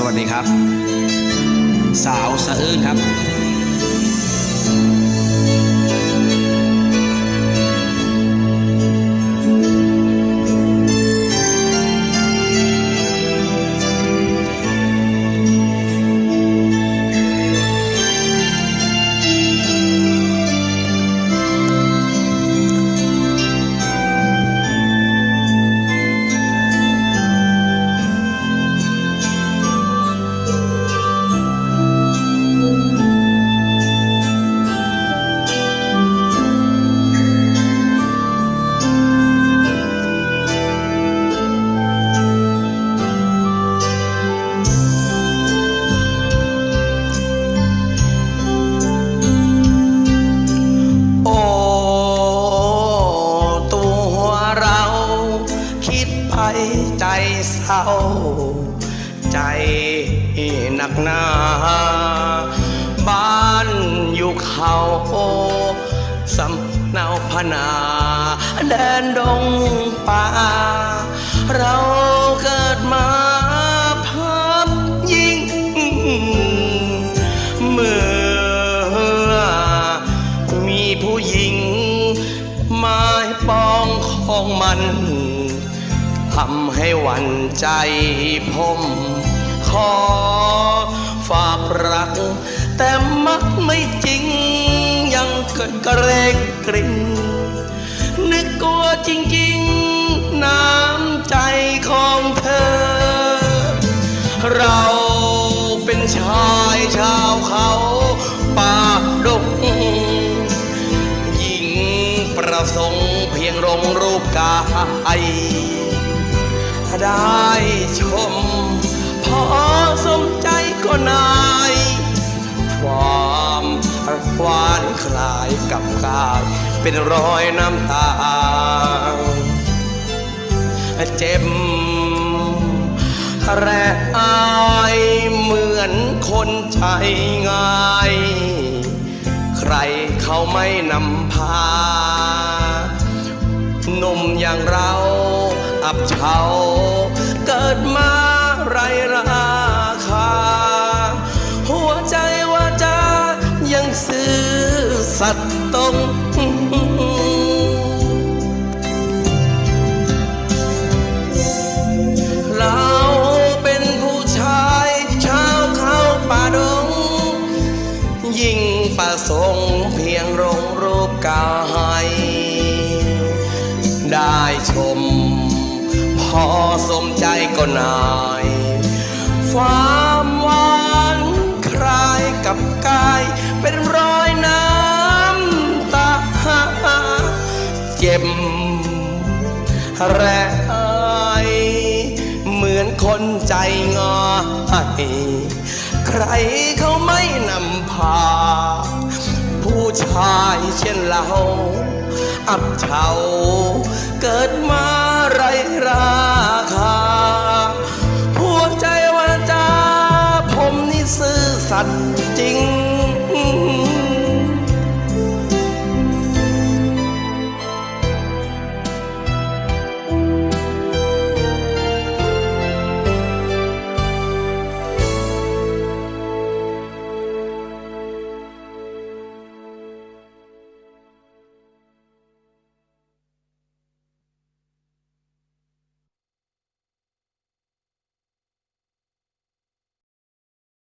สวัสดีครับ สาวสะอื้นครับ ใจเศร้า ใจหนักหนา บ้านอยู่เขาสำเนาพนาแดนดงป่า เราเกิดมาพับยิ่ง เมื่อ มีผู้หญิงไม้ปองของมัน ทำให้หวันใจผม ขอฝากรัก แต่มักไม่จริง ยังเกิดกระเรงกริ่งนึกกลัวจริงๆ น้ำใจของเธอ เราเป็นชายชาวเขาป่าดงหญิงประสงค์เพียงรงรูปกาย ได้ชม พอสมใจก็นาย ความหวานคลายกับกาย เป็นรอยน้ำตา เจ็บแรกอายเหมือนคนใจง่าย ใครเขาไม่นำพา ประสงค์เพียงรงรูปกายได้ชม พอสมใจก็นายความหวานคลายกับกายเป็นรอยน้ำตาเจ็บแรกอายเหมือน คนใจง่ายใครเขาไม่นำพา ผู้ชายเช่นเรา อับเฉาเกิดมาไรราคาหัวใจวาจาผมนี่ซื่อสัตย์จริง